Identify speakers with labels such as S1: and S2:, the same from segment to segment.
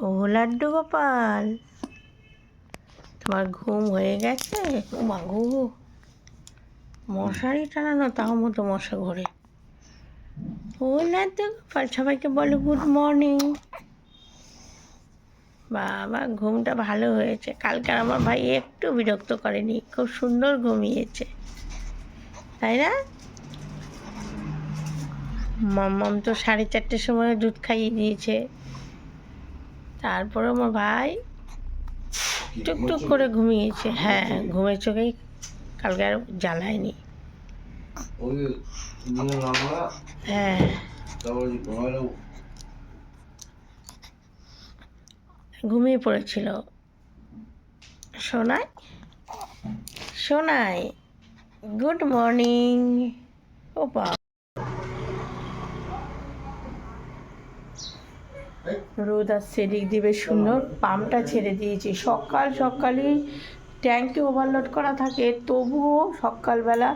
S1: ও লাড্ডু গোপাল। তোমার ঘুম হয়ে গেছে? ও মাগু মশারি টানানো, তাও মতো মশা ঘরে। ও লাড্ডু গোপাল, সবাইকে বলো গুড মর্নিং বাবা, ঘুমটা ভালো হয়েছে। কালকে আমার ভাই একটু বিরক্ত করেনি, খুব সুন্দর ঘুমিয়েছে। তাই না? মাম্মাম তো সাড়ে চারটের সময় দুধ খাইয়ে দিয়েছে। তারপরে আমার ভাই টুকটুক করে ঘুমিয়েছে। হ্যাঁ ঘুমের চোখেই কালকে আর জ্বালায়নি। হ্যাঁ। ঘুমিয়ে পড়েছিল। সোনাই? সোনাই গুড মর্নিং ও বা রোদ আসছে, এদিক দিয়ে বেশ সুন্দর পাম্পটা ছেড়ে দিয়েছি। সকাল সকালই ট্যাঙ্কে ওভারলোড করা থাকে, তবুও সকালবেলা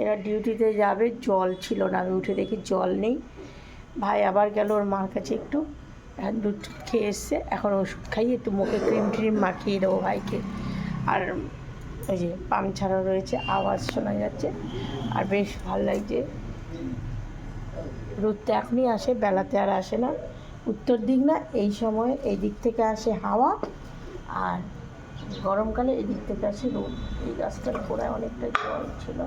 S1: এরা ডিউটিতে যাবে, জল ছিল না, আমি উঠে দেখি জল নেই। ভাই আবার গেল, ওর মার কাছে একটু দুধ খেয়ে এসছে, এখন ওষুধ খাইয়ে একটু মুখে ক্রিম ট্রিম মাখিয়ে দেবো ভাইকে। আর ওই যে পাম্প ছাড়া রয়েছে, আওয়াজ শোনা যাচ্ছে, আর বেশ ভালো লাগছে। রোদটা এখনই আসে, বেলাতে আর আসে না। উত্তর দিক না, এই সময় এই দিক থেকে আসে হাওয়া আর গরমকালে এই দিক থেকে আসে রোদ। এই গাছটার গোড়ায় অনেকটা জল ছিল।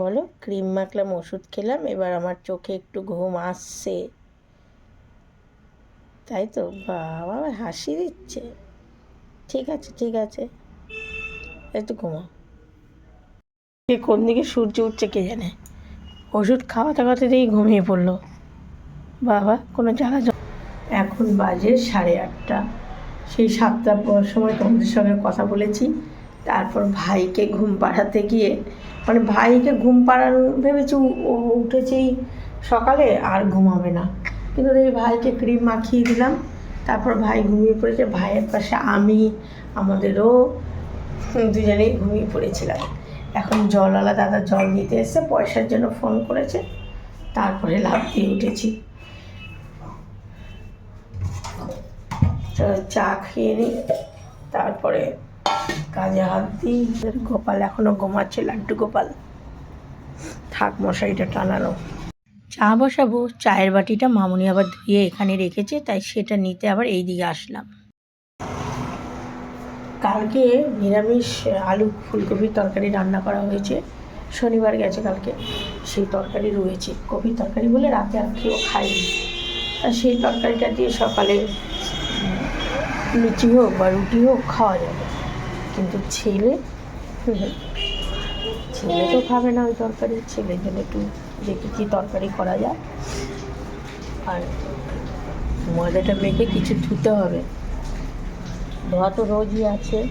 S1: বলো, ক্রিম মাখলাম, ওষুধ খেলাম, এবার আমার চোখে একটু ঘুম আসছে। তাই তো? বাবা হাসি দিচ্ছে। ঠিক আছে ঠিক আছে। একটু ঘুমাও। কে কোন দিকে সূর্য উঠছে কে জানে? ওষুধ খাওয়াতে খাওয়াতে দিয়েই ঘুমিয়ে পড়ল। বাবা, কোনো জ্বালা জ- এখন বাজে সাড়ে আটটা। সেই সাতটা সময় তোমাদের সঙ্গে কথা বলেছি। তারপর ভাইকে ঘুম পাড়াতে গিয়ে মানে ভাইকে ঘুম পাড়ানো ভেবেছি ও উঠেছেই সকালে আর ঘুমাবে না। কিন্তু এই ভাইকে ক্রিম মাখিয়ে দিলাম। তারপর ভাই ঘুমিয়ে পড়েছে। ভাইয়ের পাশে আমি, আমাদেরও দুজনেই ঘুমিয়ে পড়েছিলাম। এখন জলওয়ালা দাদা জল দিতে এসে পয়সার জন্য ফোন করেছে। তারপরে লাভ দিয়ে উঠেছি। চা খেয়ে নিই, তারপরে কাজে হাত দিই। গোপাল এখনও ঘুমাচ্ছে, লাড্ডু গোপাল। থাক মশারিটা টানানো চা বসাবো, চায়ের বাটিটা মামুনি আবার ধুয়ে এখানে রেখেছে, তাই সেটা নিতে আবার এই দিকে আসলাম। কালকে নিরামিষ আলু ফুলকপির তরকারি রান্না করা হয়েছে, শনিবার গেছে কালকে। সেই তরকারি রয়েছে। কপির তরকারি বলে রাতে আর কেউ খাইনি আর সেই তরকারিটা দিয়ে সকালে লুচি হোক বা রুটি হোক, খাওয়া যাবে। কিন্তু ছেলে ছেলে তো খাবে না ওই তরকারি, ছেলে জন্য একটু দেখি কি তরকারি করা যায়। আর ময়দাটা মেখে কিছু ধুতে হবে। ধোয়া তো রোজই আছে।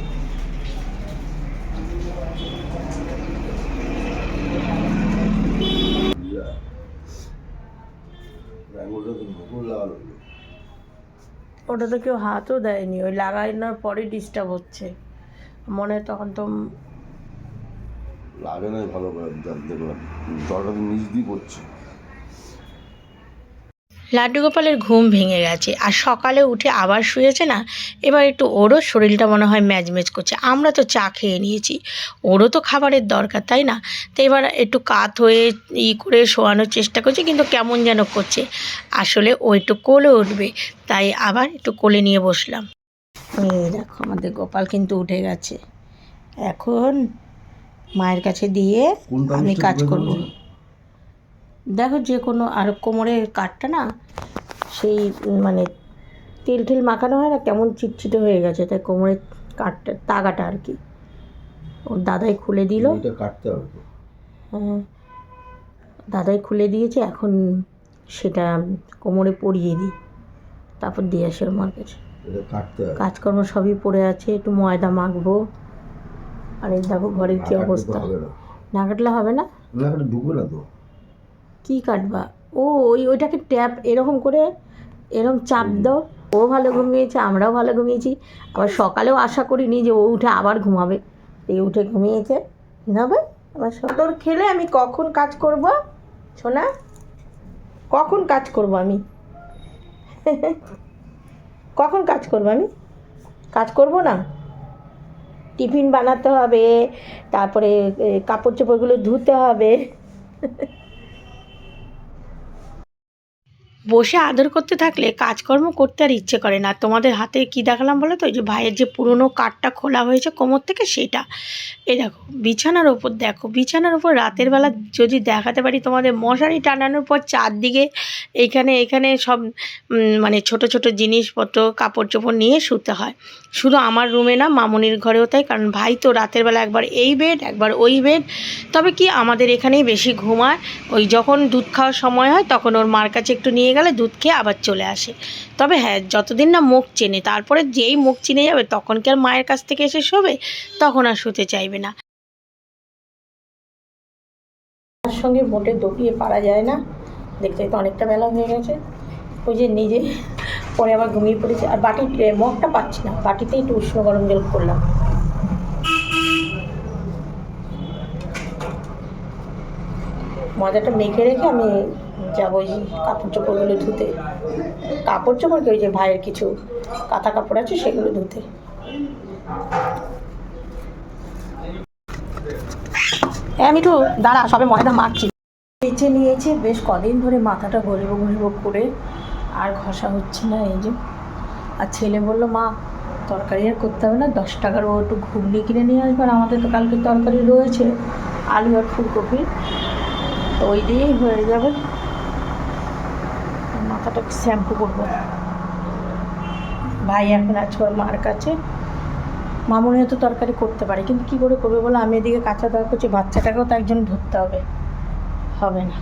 S1: ওটা তো কেউ হাতও দেয়নি, ওই লাগানোর পরে ডিস্টার্ব হচ্ছে। মনে হয় তখন তো
S2: লাগে না ভালো করে তো নিচ দিয়ে পড়ছে
S1: লাড্ডু গোপালের ঘুম ভেঙে গেছে। আর সকালে উঠে আবার শুয়েছে না? এবার একটু ওরও শরীরটা মনে হয় ম্যাজম্যাজ করছে। আমরা তো চা খেয়ে নিয়েছি। ওরও তো খাবারের দরকার তাই না? তো এবার একটু কাত হয়ে ই করে শোয়ানোর চেষ্টা করছে কিন্তু কেমন যেন করছে। আসলে ও একটু কোলে উঠবে তাই আবার একটু কোলে নিয়ে বসলাম। এই দেখো আমাদের গোপাল কিন্তু উঠে গেছে। এখন মায়ের কাছে দিয়ে আমি কাজ
S2: করে
S1: করব? দেখো যে কোনো আর কোমরের কাঠটা না সেই মানে তেল টেল মাখানো হয় না কেমন চিটচিটে হয়ে গেছে। তাই কোমরের কাঠটা তাগাটা আর কি। ও দাদাই খুলে দিল।
S2: কাটতে হবে
S1: হ্যাঁ, দাদাই খুলে দিয়েছে এখন সেটা কোমরে পরিয়ে দিই। তারপর দিয়ে আসি ওর মার কাছে। কাজকর্ম সবই পড়ে আছে একটু ময়দা মাখবো। আর এই দেখো ঘরের কী অবস্থা।
S2: না।
S1: কাটলে হবে না?
S2: না ঢুকবে না তো।
S1: কি কাটবা? ও ওই ওইটাকে ট্যাপ এরকম করে এরকম চাপ দাও। ও ভালো ঘুমিয়েছে আমরাও ভালো ঘুমিয়েছি। আবার সকালেও আশা করিনি যে ও উঠে আবার ঘুমাবে। এই উঠে ঘুমিয়েছে। ঘুমাবে? আবার সদর খেলে আমি কখন কাজ করব শোনা কখন কাজ করব আমি? কখন কাজ করব আমি? কাজ করব না? টিফিন বানাতে হবে তারপরে কাপড় চোপড়গুলো ধুতে হবে। বসে আদর করতে থাকলে কাজকর্ম করতে আর ইচ্ছে করে না। তোমাদের হাতে কি দেখালাম বলো তো? ওই যে ভাইয়ের যে পুরনো কাঠটা খোলা হয়েছে কোমর থেকে সেটা। এ দেখো, বিছানার ওপর দেখো, বিছানার ওপর রাতের বেলা যদি দেখাতে পারি তোমাদের মশারি টানানোর পর চারদিকে এইখানে এখানে সব মানে ছোট ছোট জিনিসপত্র কাপড় চোপড় নিয়ে শুতে হয়। শুধু আমার রুমে না, মামনির ঘরেও তাই, কারণ ভাই তো রাতের বেলা একবার এই বেড একবার ওই বেড তবে কি আমাদের এখানেই বেশি ঘুমায়? ওই যখন দুধ খাওয়ার সময় হয়, তখন ওর মার কাছে একটু নিয়ে গেলে দুধ খেয়ে আবার চলে আসে। তবে হ্যাঁ যতদিন না মুখ চেনে তারপরে যেই মুখ চিনে যাবে তখন কি আর মায়ের কাছ থেকে এসে শোবে? তখন আর শুতে চাইবে না। তার সঙ্গে মোটে দপিয়ে পারা যায় না। দেখতে তো অনেকটা বেলা হয়ে গেছে। ওই যে নিজে পরে আবার ঘুমিয়ে পড়েছে। আর বাটির এ, মগটা পাচ্ছি না। বাটিতে একটু উষ্ণ গরম জল করলাম। মজাটা মেখে রেখে আমি যাব ওই কাপড় চোপড়গুলো ধুতে। কাপড় চোপড় কি ওই যে ভাইয়ের কিছু কাঁথা কাপড় আছে সেগুলো ধুতে। হ্যাঁ মিঠু, দাঁড়া, সবে ময়দা মাখছি। বেঁচে নিয়েছে, বেশ কদিন ধরে মাথাটা গরিব গরিব করে, আর ঘষা হচ্ছে না এই যে। আর ছেলে বলল, মা, তরকারি আর করতে হবে না, দশ টাকার ও একটু ঘুগনি কিনে নিয়ে আসবে আর আমাদের তো কালকে তরকারি রয়েছে, আলু আর ফুলকপি। তো ওই দিয়েই হয়ে যাবে। মাথাটা শ্যাম্পু করব? ভাই এখন ওর মার কাছে। মামুনি হয়তো তরকারি করতে পারে, কিন্তু কি করে করবে বলো? আমি এদিকে কাঁচা দরকার করছি, বাচ্চাটাকেও তো একজন ধরতে হবে। হবে না।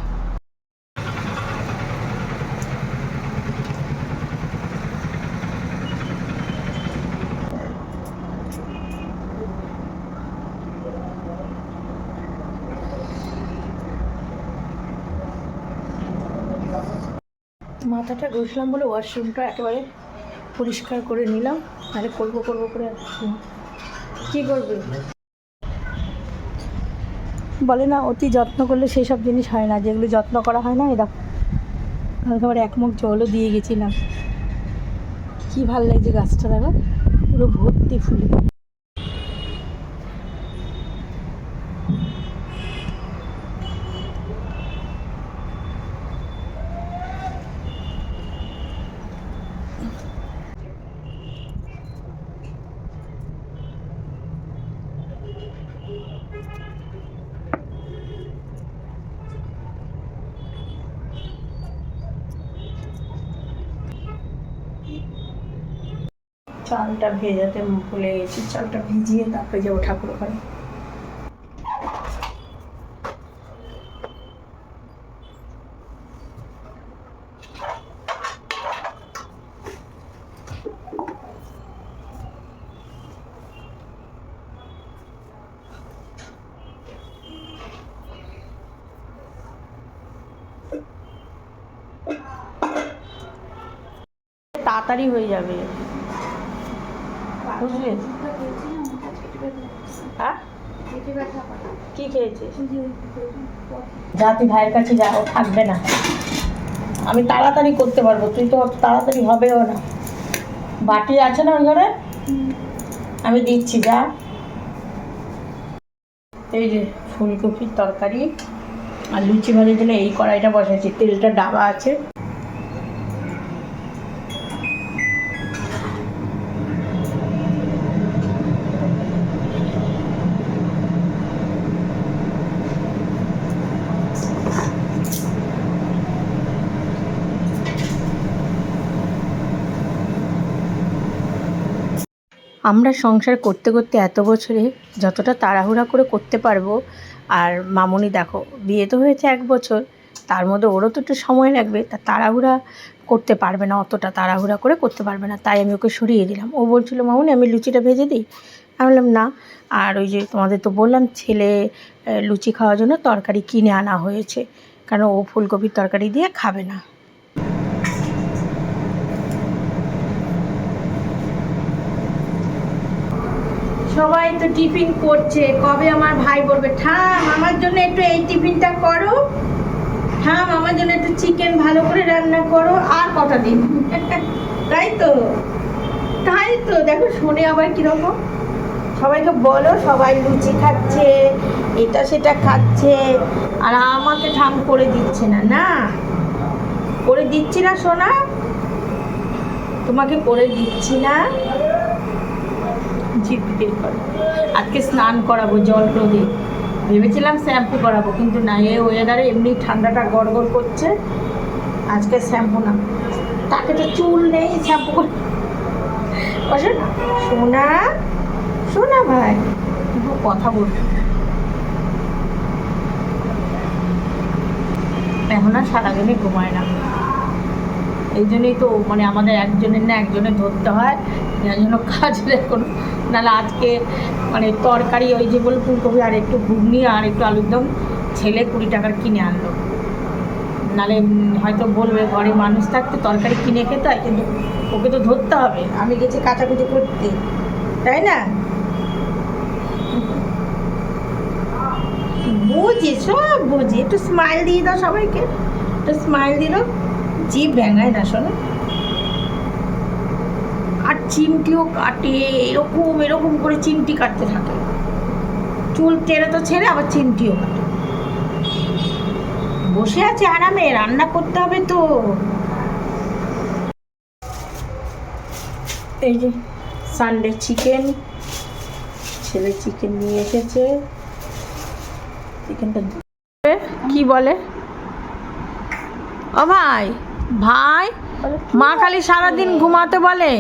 S1: মাথাটা ঘষলাম বলে ওয়াশরুমটা একেবারে পরিষ্কার করে নিলাম। আরে করব করব করে কী। করবে? বলে না, অতি যত্ন করলে সেই সব জিনিস হয় না। যেগুলো যত্ন করা হয় না এরকম একেবারে এক মুখ জলও দিয়ে গেছিলাম। কি ভালো লাগছে গাছটা দেখো। পুরো ভর্তি ফুলে। চালটা ভেজাতে ভুলে গেছি চালটা ভিজিয়ে তারপরে যাব ঠাকুর ঘরে। তাড়াতাড়ি হয়ে যাবে। বুঝলে? হ্যাঁ? কি খেয়েছিস? তুই ভাইয়ের কাছে যা ও থাকবে না। আমি তাড়াতাড়ি করতে পারব, তুই তো অত তাড়াতাড়ি হবেও না। বাটি আছে না ঘরে? আমি দিচ্ছি, যা। এই যে ফুলকপির তরকারি আর লুচি ভাজার জন্য এই কড়াইটা বসাচ্ছি, তেলটা ডাবা আছে। আমরা সংসার করতে করতে এত বছরে যতটা তাড়াহুড়া করে করতে পারব, আর মামুনি দেখো, বিয়ে তো হয়েছে এক বছর, তার মধ্যে ওরও তো একটু সময় লাগবে, তা তাড়াহুড়া করতে পারবে না, অতটা তাড়াহুড়া করে করতে পারবে না, তাই আমি ওকে সরিয়ে দিলাম। ও বলছিল, মামুনি, আমি লুচিটা ভেজে দিই? আমি বললাম, না। আর ওই যে তোমাদের তো বললাম, ছেলে লুচি খাওয়ার জন্য তরকারি কিনে আনা হয়েছে, কারণ ও ফুলকপির তরকারি দিয়ে খাবে না। সবাই তো টিফিন করছে, কবে আমার ভাই বলবে ঠাম আমার জন্য একটু এই টিফিনটা করো। থাম, আমার জন্য একটু চিকেন ভালো করে রান্না করো, আর কটা দিন? তাই তো? তাই তো? দেখো, শুনে আবার কীরকম? সবাইকে বলো, সবাই লুচি খাচ্ছে, এটা সেটা খাচ্ছে, আর আমাকে ঠাম করে দিচ্ছে না না? করে দিচ্ছি না, সোনা? তোমাকে করে দিচ্ছি না? জিদ বের করো। আজকে স্নান করাবো, জল রোদে ভেবেছিলাম শ্যাম্পু করাবো, কিন্তু না এ ওয়েদারে এমনি ঠান্ডাটা গড়গড় করছে। আজকে শ্যাম্পু না। তাকে তো চুল নেই শ্যাম্পু করে। সোনা শোনা ভাই। কিন্তু কথা বল। এখন আর সারাদিনে ঘুমায় না। এই জন্যই তো মানে আমাদের একজনের না একজনের ধরতে হয়। যার জন্য কাজের কোনো নাহলে আজকে মানে তরকারি ওই যে বলে ফুলকপি আর একটু ঘুগনি আর একটু আলুর দম ছেলে কুড়ি টাকার কিনে আনলো। উম, হয়তো বলবে ঘরে মানুষ থাকতে তরকারি কিনে খেতে হয় কিন্তু ওকে তো ধরতে হবে। আমি গেছি কাচাকুচি করতে। তাই না? বুঝি সব বুঝি। একটু স্মাইল দিয়ে দাও সবাইকে। একটু স্মাইল দাও। জিভ ভেঙায় না শোনো। আর চিমটিও কাটে এরকম এরকম করে চিমটি কাটতে থাকে। চুল টেনে তো ছেড়ে আবার চিমটিও কাটে। বসে আছে আরামে রান্না করতে হবে তো। এই যে সানডে চিকেন ছেলে চিকেন নিয়ে এসেছে। চিকেনটা কি বলে? ও ভাই ভাই মা খালি সারাদিন ঘুমাতে বলে।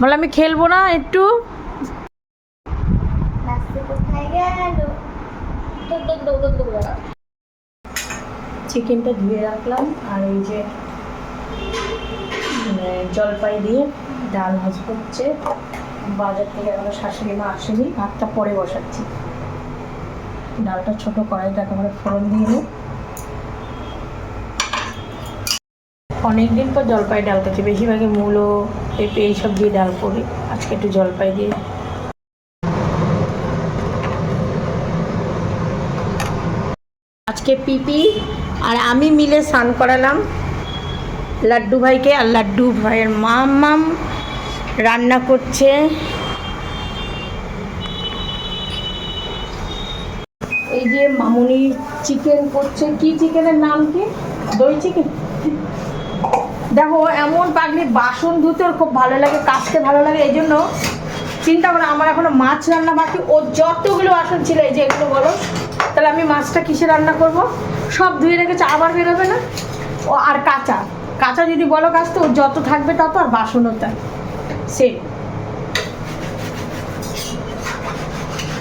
S1: বলে আমি খেলব না একটু? চিকেনটা ধুয়ে রাখলাম আর এই যে জলপাই দিয়ে ডাল ভাজ করছে বাজার থেকে এখনও শাশুড়ি মা আসেনি ভাতটা পরে বসাচ্ছি। ডালটা ছোট কড়াইটা একেবারে ফোড়ন দিয়ে নিই অনেকদিন পর জলপাই ডাল করছি বেশিরভাগই মূলো, পেঁপে এইসব দিয়ে ডাল করি। আজকে একটু জলপাই দিয়ে। আজকে পিপি আর আমি মিলে স্নান করালাম লাড্ডু ভাইকে। আর লাড্ডু ভাইয়ের মাম মাম রান্না করছে। এই যে মামুনি চিকেন করছে। কি চিকেনের নাম কি? দই চিকেন দেখো, এমন পাগলি, বাসন ধুতে ওর খুব ভালো লাগে, কাচতে ভালো লাগে, এই জন্য চিন্তা করো, আমার এখনও মাছ রান্না বাকি। ও যতগুলো বাসন ছিল, এই যে এগুলো বলো, তাহলে আমি মাছটা কিসে রান্না করব? সব ধুয়ে রেখেছে, আবার বেরোবে না? ও, আর কাঁচা। কাঁচা যদি বলো কাচতে ও যত থাকবে তত আর বাসনও তাই সেম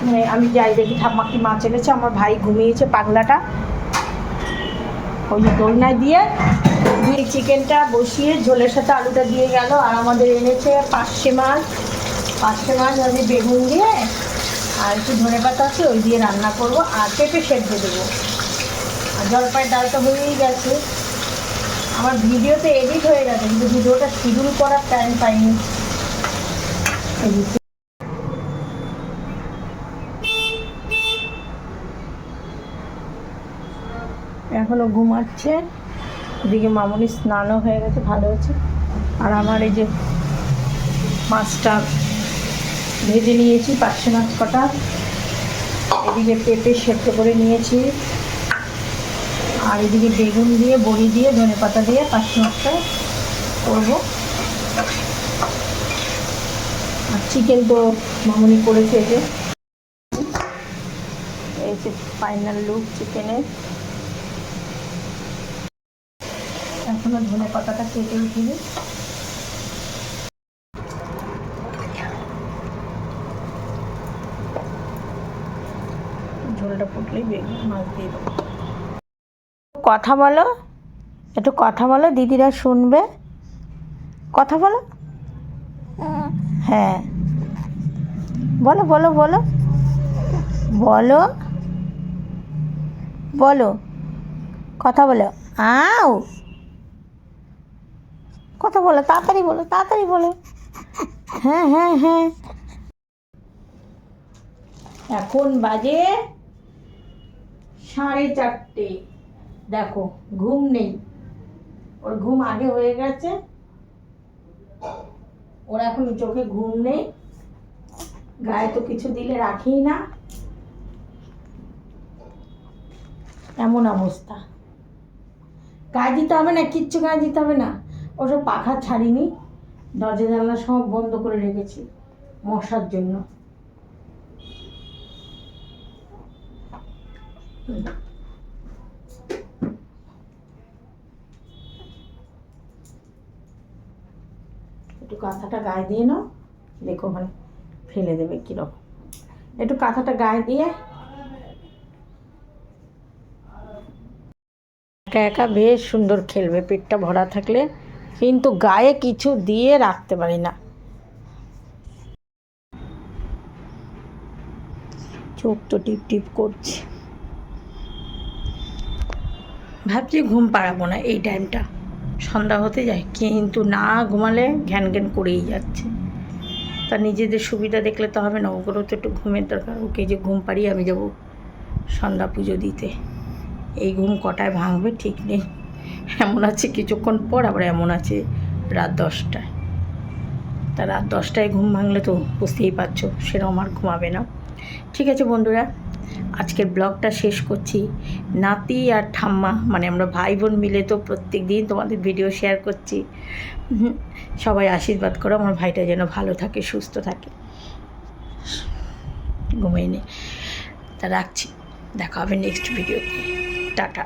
S1: মানে আমি যাই দেখি, ঠাম্মা কি মাছ এনেছে, আমার ভাই ঘুমিয়েছে পাগলাটা। ওই দোলনায় দিয়ে দুই চিকেনটা বসিয়ে ঝোলের সাথে আলুটা দিয়ে গেল। আর আমাদের এনেছে পার্শে মাছ। পার্শে মাছ আমি বেগুন দিয়ে আর একটু ধনে পাতা আছে, ওই দিয়ে রান্না করব। আর পেঁপে সেদ্ধ দেবো। আর জলপাইয়ের ডালটা হয়েই গেছে। আমার ভিডিওতে এডিট হয়ে গেছে, কিন্তু ভিডিওটা শিডিউল করার টাইম পাইনি। এখনও ঘুমাচ্ছে। এদিকে মামুনি স্নানও হয়ে গেছে, ভালো হয়েছে আর আমার এই যে মাছটা ভেজে নিয়েছি, পার্শে মাছ কটা। এদিকে পেঁপে সেদ্ধ করে নিয়েছি। আর এদিকে বেগুন দিয়ে, বড়ি দিয়ে, ধনে পাতা দিয়ে পার্শে মাছটা করব। আর চিকেন তো মামুনি করেছে যে এই যে ফাইনাল লুক চিকেনের এখনও ধনে পাতাটা কেটে উঠিনি। ঝোলটা ফুটলেই মাছ দিয়ে দেবো। কথা বলো, একটু কথা বলো, দিদিরা শুনবে। কথা বলো। হ্যাঁ। বলো বলো বলো। বলো। বলো। কথা বলো। আও কথা বলো, তাড়াতাড়ি বলো তাড়াতাড়ি বলো। হ্যাঁ হ্যাঁ হ্যাঁ। এখন বাজে সাড়ে চারটে। দেখো, ঘুম নেই। ওর ঘুম আগে হয়ে গেছে। ওর এখন চোখে ঘুম নেই। গায়ে তো কিছু দিলে রাখি না। এমন অবস্থা। গায়ে দিতে হবে না, কিচ্ছু গায়ে দিতে হবে না। ওসব পাখা ছাড়িনি। দরজা জানলা সব বন্ধ করে রেখেছি, মশার জন্য। একটু কাঁথাটা গায়ে দিয়ে নাও, দেখো ওখানে ফেলে দেবে কীরকম। একটু কাঁথাটা গায়ে দিয়ে। একা একা বেশ সুন্দর খেলবে, পেটটা ভরা থাকলে। কিন্তু গায়ে কিছু দিয়ে রাখতে পারি না। চোখ তো টিপ টিপ করছে। ভাবছি ঘুম পাড়াবো না এই টাইমটা। সন্ধ্যা হতে যায়, কিন্তু না ঘুমালে ঘ্যান ঘ্যান করেই যাচ্ছে। তা নিজেদের সুবিধা দেখলে তো হবে না, ওগুলো তো একটু ঘুমের দরকার। ওকে যে ঘুম পাড়িয়ে আমি যাব সন্ধ্যা পুজো দিতে। এই ঘুম কটায় ভাঙবে ঠিক নেই। এমন আছে, কিছুক্ষণ পর আবার এমন আছে, রাত দশটায়। তা রাত দশটায় ঘুম ভাঙলে তো বুঝতেই পারছ, সেরকম আর ঘুমাবে না। ঠিক আছে বন্ধুরা, আজকের ব্লগটা শেষ করছি। নাতি আর ঠাম্মা মানে আমরা ভাই বোন মিলে তো প্রত্যেক দিন তোমাদের ভিডিও শেয়ার করছি। সবাই আশীর্বাদ করো, আমার ভাইটা যেন ভালো থাকে, সুস্থ থাকে। ঘুমিয়ে নে। তা রাখছি, দেখা হবে নেক্সট ভিডিওতে টাটা।